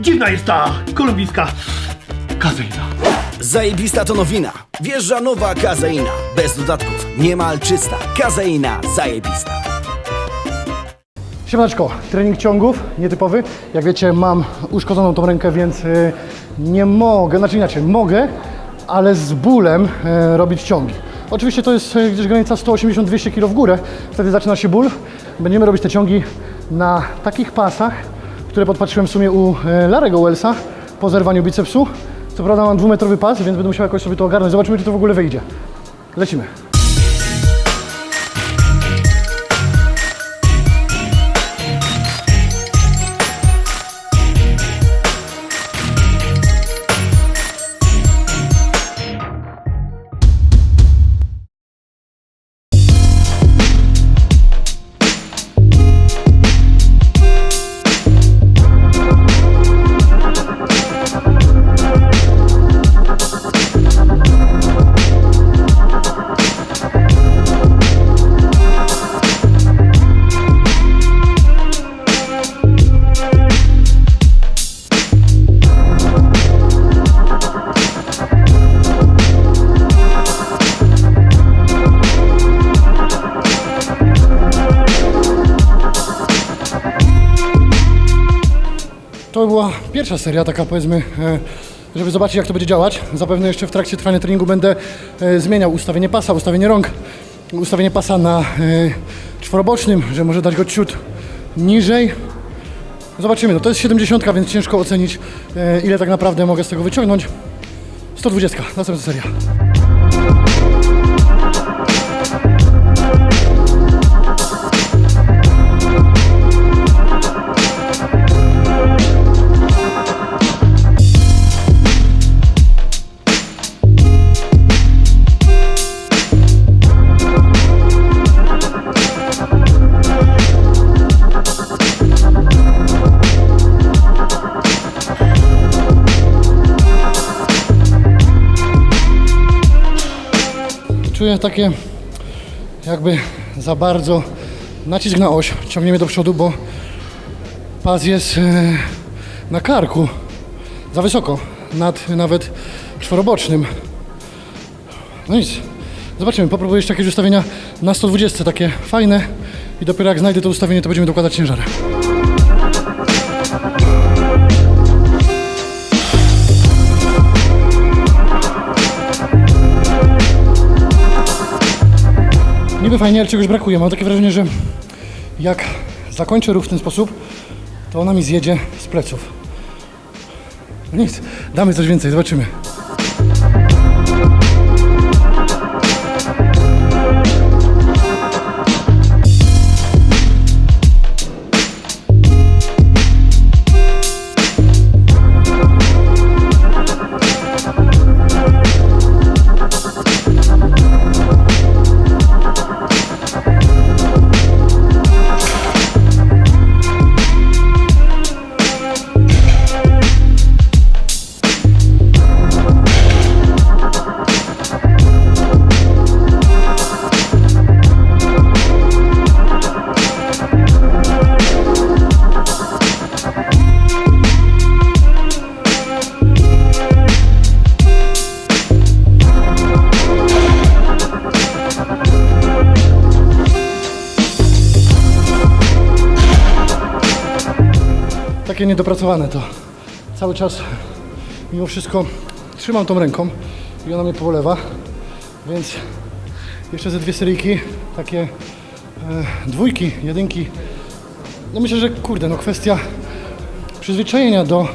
dziwna jest ta kolumbijska kazeina. Zajebista to nowina. Wjeżdża nowa kazeina. Bez dodatków. Niemal czysta. Kazeina zajebista. Siemaneczko, trening ciągów, nietypowy. Jak wiecie, mam uszkodzoną tą rękę, więc y, nie mogę, znaczy inaczej, mogę, ale z bólem y, robić ciągi. Oczywiście to jest y, gdzieś granica 180-200 kg w górę, wtedy zaczyna się ból. Będziemy robić te ciągi na takich pasach, które podpatrzyłem w sumie u y, Larego Wellsa po zerwaniu bicepsu. Co prawda mam dwumetrowy pas, więc będę musiał jakoś sobie to ogarnąć. Zobaczymy, czy to w ogóle wyjdzie. Lecimy. Pierwsza seria, taka powiedzmy, e, żeby zobaczyć jak to będzie działać. Zapewne jeszcze w trakcie trwania treningu będę e, zmieniał ustawienie pasa, ustawienie rąk, ustawienie pasa na e, czworobocznym, że może dać go ciut niżej. Zobaczymy, no to jest 70, więc ciężko ocenić ile tak naprawdę mogę z tego wyciągnąć. 120, następna seria. Czuję takie jakby za bardzo nacisk na oś, ciągnie mnie do przodu, bo pas jest e, na karku za wysoko, nad nawet czworobocznym. No nic, zobaczymy, popróbuję jeszcze jakieś ustawienia na 120, takie fajne i dopiero jak znajdę to ustawienie, to będziemy dokładać ciężary. Niby fajnie, ale czegoś brakuje. Mam takie wrażenie, że jak zakończę ruch w ten sposób, to ona mi zjedzie z pleców. No nic, damy coś więcej, zobaczymy. Takie niedopracowane to. Cały czas mimo wszystko trzymam tą ręką i ona mnie polewa, więc jeszcze ze dwie seryjki, takie e, dwójki, jedynki. No myślę, że kurde, no kwestia przyzwyczajenia do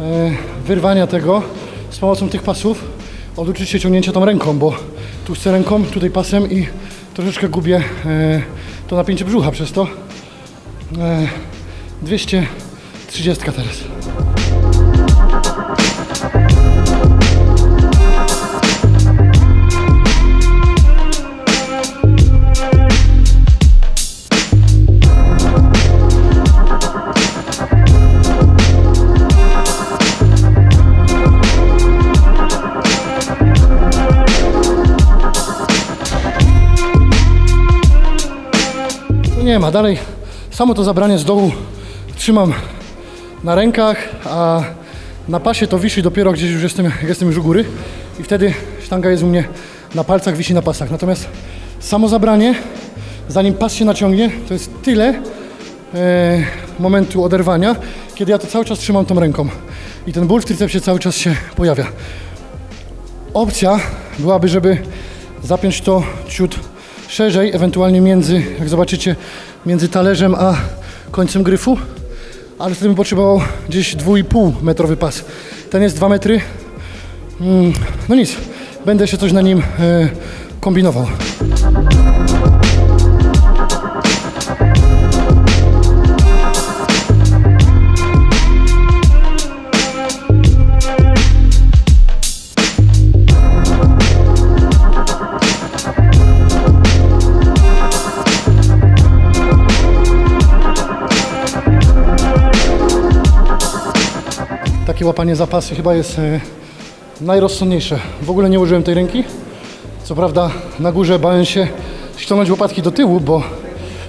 e, wyrwania tego z pomocą tych pasów, oduczyć się ciągnięcia tą ręką, bo tu chcę ręką, tutaj pasem i troszeczkę gubię e, to napięcie brzucha przez to. E, 230 teraz. Nie ma, dalej samo to zabranie z dołu trzymam na rękach, a na pasie to wisi dopiero gdzieś już jestem, jestem już u góry i wtedy sztanga jest u mnie na palcach, wisi na pasach. Natomiast samo zabranie, zanim pas się naciągnie, to jest tyle e, momentu oderwania, kiedy ja to cały czas trzymam tą ręką i ten ból w tricepsie cały czas się pojawia. Opcja byłaby, żeby zapiąć to ciut szerzej, ewentualnie między, jak zobaczycie, między talerzem a końcem gryfu, ale wtedy bym potrzebował gdzieś 2,5 metrowy pas. Ten jest 2 metry. Mm, no nic, będę jeszcze coś na nim e, kombinował. Takie łapanie zapasy chyba jest e, najrozsądniejsze. W ogóle nie użyłem tej ręki. Co prawda na górze bałem się ściągnąć łopatki do tyłu, bo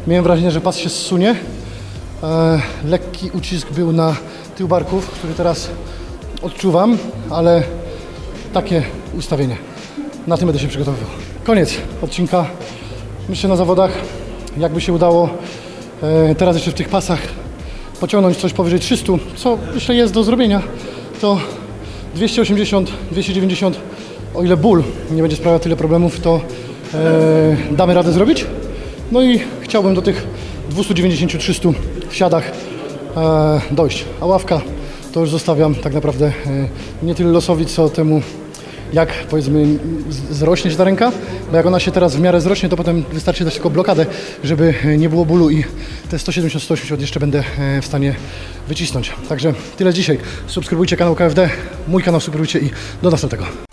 miałem wrażenie, że pas się zsunie. E, lekki ucisk był na tył barków, który teraz odczuwam, ale takie ustawienie. Na tym będę się przygotowywał. Koniec odcinka. Myślę na zawodach, jakby się udało e, teraz jeszcze w tych pasach pociągnąć coś powyżej 300, co myślę jest do zrobienia, to 280, 290, o ile ból nie będzie sprawiał tyle problemów, to e, damy radę zrobić. No i chciałbym do tych 290-300 w siadach e, dojść. A ławka to już zostawiam tak naprawdę e, nie tyle losowi, co temu jak powiedzmy zrośnie się ta ręka, bo jak ona się teraz w miarę zrośnie, to potem wystarczy dać tylko blokadę, żeby nie było bólu i te 170-180 jeszcze będę e, w stanie wycisnąć. Także tyle dzisiaj. Subskrybujcie kanał KFD, mój kanał subskrybujcie i do następnego.